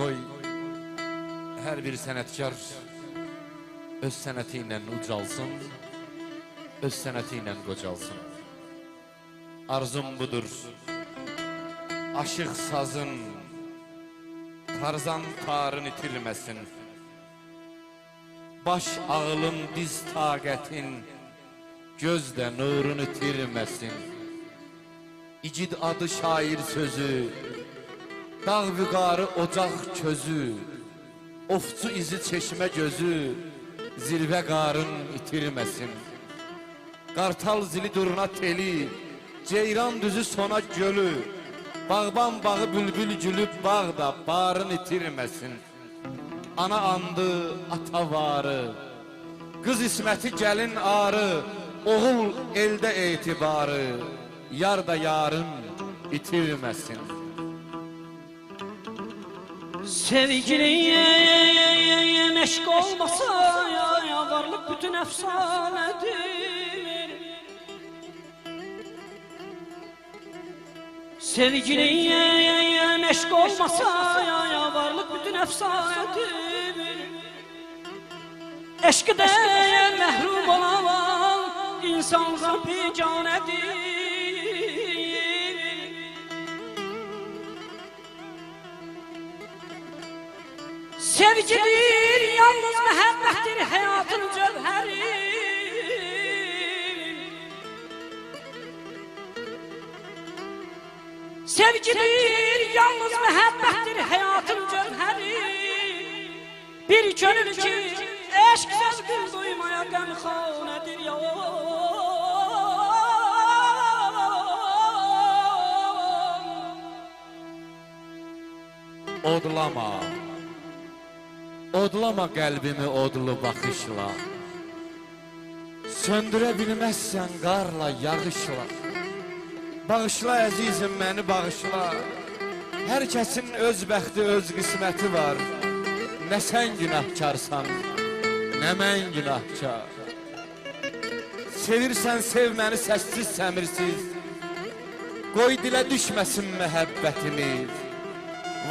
Qoy hər bir sənətkar öz sənəti ilə ucalsın, öz sənəti ilə. Arzum budur. Aşıq sazın Tarzan tarın itirməsin. Baş ağılın, diz taqətin gözdə nurunu itirməsin. İgid adı şair sözü, dağ vüqarı ocaq közü, ofçu izi çeşmə gözü, zirvə qarın itirməsin. Qartal zili durna teli, ceyran düzü sona gölü, bağban bağı bülbül gülüb bağda barın itirməsin. Ana andı, ata varı, qız isməti gəlin arı, oğul elde etibarı, yar da yarın itirməsin. Sevgiliye meşk olmasa ya, ya varlık bütün efsanedir. Sevgiliye meşk olmasa ya, ya varlık bütün efsanedir. Eşkı değer mehrum olan insan Rabbi canedir Sevgidir, yalnız muhabbettir hayatın cevheri Sevgidir, yalnız muhabbettir hayatın cevheri Bir gönül ki eşk sözgün duymaya gamxanedir ya. Odlama, odlama qəlbimi odlu baxışla. Söndürə bilməzsən qarla, yağışla. Bağışla əzizim məni bağışla. Hər kəsin öz bəxti, öz qisməti var. Nə sən günahkarsan, nə mən günahkar. Sevirsən sev məni səssiz səmirsiz. Qoy dilə düşməsin məhəbbətimiz.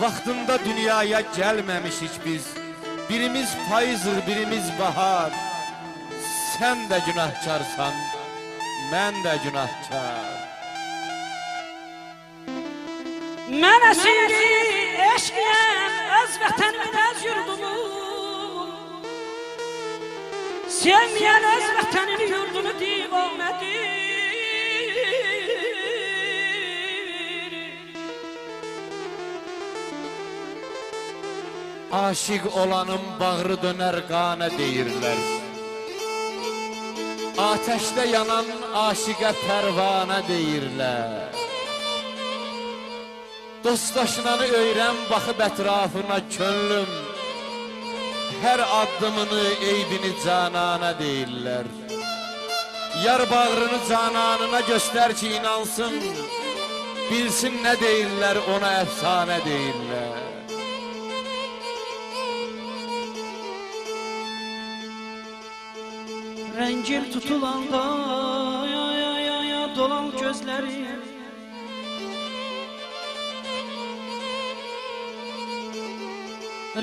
Vaxtında dünyaya gəlməmişik biz. Birimiz payızıq, birimiz bahar. Sən də günahkarsan, mən də günahkar. Mən əsiri eşqiyəm öz vətənimin, öz yurdumun Sevməyən öz vətənini, yurdunu divanədir Aşiq olanın bağrı dönər qanə deyirlər. Ateşdə yanan aşiqə pərvanə deyirlər. Dostaşınanı öyrən baxıb ətrafına könlüm. Hər addımını, eybini canana deyirlər. Yar bağrını cananına göstər ki inansın. Bilsin nə deyirlər, ona əfsanə deyirlər. Rəngil tutulanda ya ya ya ya dolan gözləri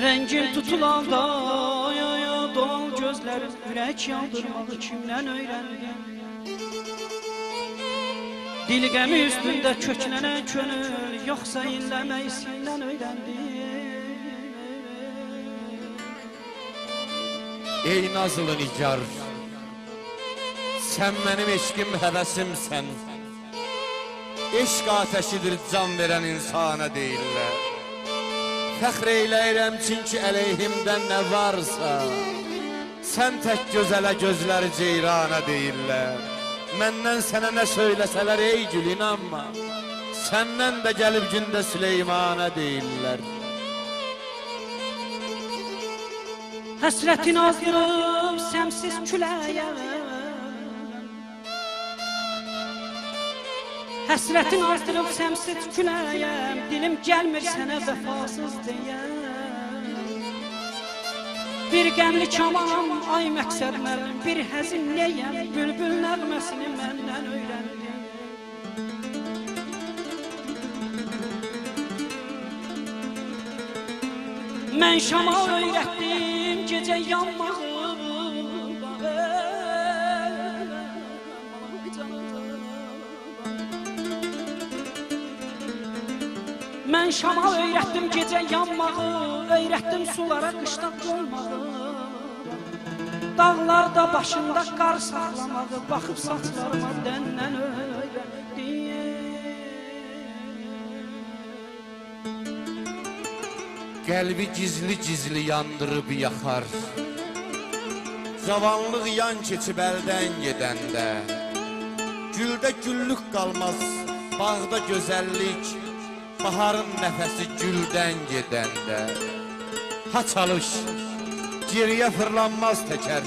Rəngil tutulanda ya ya dolan gözləri Ürək yandırmağı kimdən öyrəndi Dil qəmi üstündə köklənən könül Yoxsa inləmək sindən öyrəndi Ey nazlı nigar Sən mənim eşqim həvəsimsən Eşq ateşidir can verən insana deyirlər. Fəxr eyləyirəm çünki əleyhimdən nə varsa Sən tək gözələ gözləri ceyrana deyirlər. Məndən sənə nə söyləsələr ey gül inanma. Səndən də gəlib gündə Süleymana deyirlər. Həsrətin azdırıb səmsiz küləyə Həsrətin azdırıb səmsiz küləyəm Dilim gəlmir sənə vəfasız deyəm. Bir qəmli kamanam ay məqsədlərim Bir həzin neyəm bülbül nəğməsini məndən öyrəndim. Mən şama öyrətdim gecə yanmağı Mən şama öyrətdim gecə yanmağı Öyrətdim sulara qışda qonmağı. Dağlarda başında qar saxlamağı Baxıb saçlarıma dəndən öyrətdim. Qəlbi gizli-gizli yandırıb yaxar. Cavanlıq yan keçib əldən gedəndə. Güldə güllük qalmaz, bağda gözəllik Baharın nəfəsi güldən gedəndə Ha çalış, geriyə fırlanmaz təkər.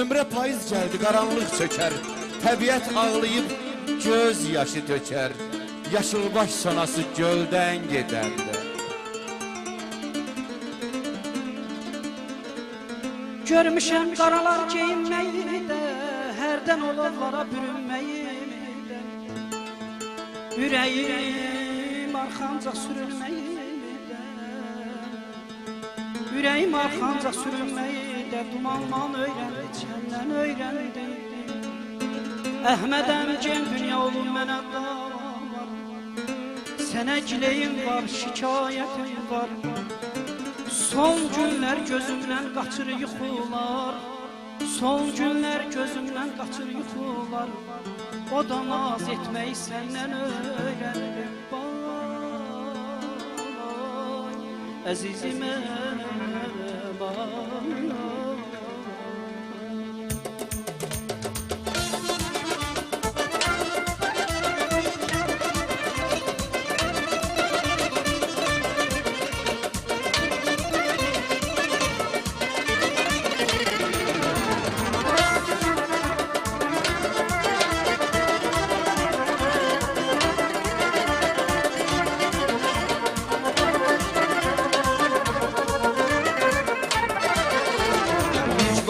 Ömrə payız gəldi, qaranlıq çökər Təbiət ağlayıb göz yaşı tökər. Yaşılbaş sonası göldən gedəndə. Görmüşəm qaralar geyinməyi də Hərdən olanlara bürünməyi də. Ürəyim arxanca sürülməyi də Ürəyim arxanca sürülməyi də Dumandan öyrəndi, çəndən öyrəndi. Əhmədəm gen dünya olun mənə davar Sənə gileyim var, şikayətim var. Son günlər gözümdən qaçır yuxular. Son günlər gözümdən qaçır yuxular. O da naz etmək səndən öyrəndim Bay, əzizimə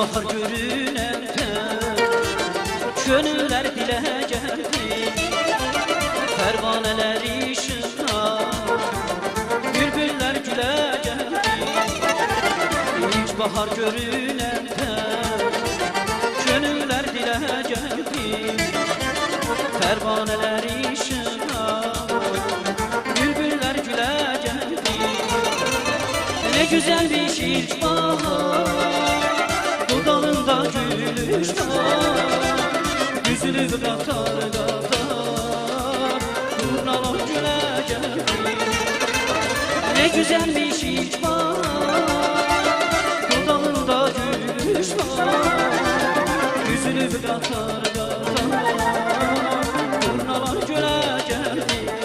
bahar görünəndə Könüllər dilə gəldi Pərvanələr işıqda Bülbüllər gülə gəldi Üç bahar görünəndə Könüllər dilə gəldi Pərvanələr işıqda Bülbüllər gülə gəldi Ne güzelmiş ilk bahar gülüş var Yüzünü katar katar Turnalar güle geldi Ne güzelmiş ilk bahar Dudağında gülüş var Yüzünü katar katar Turnalar güle geldi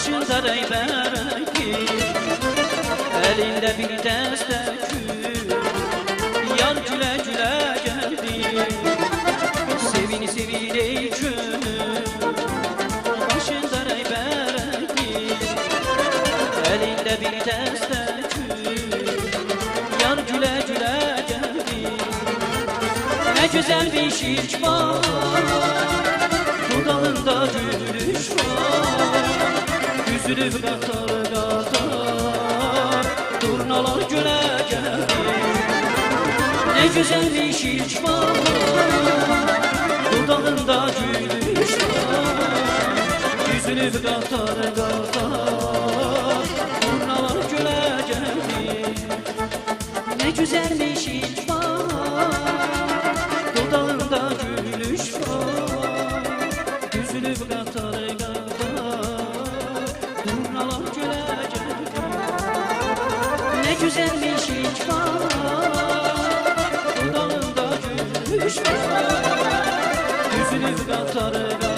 Başında reyberki Elinde bir deste kül Yar güle güle geldi Sevin sevin ey könül Başında reyberki Elinde bir deste kül Yar güle güle geldi Ne güzel bir şiir var. Dudağında gülüş var Yüzünü katar katar Turnalar güle geldi Ne güzel bir şiir var Dudağında gülüş var. Yüzünü katar katar Turnalar güle geldi Ne güzel bir şiir var Dudağında gülüş var. Yüzünü katar katar Ne güzel bir şiir var Dudağında gülüş var. Yüzünü katar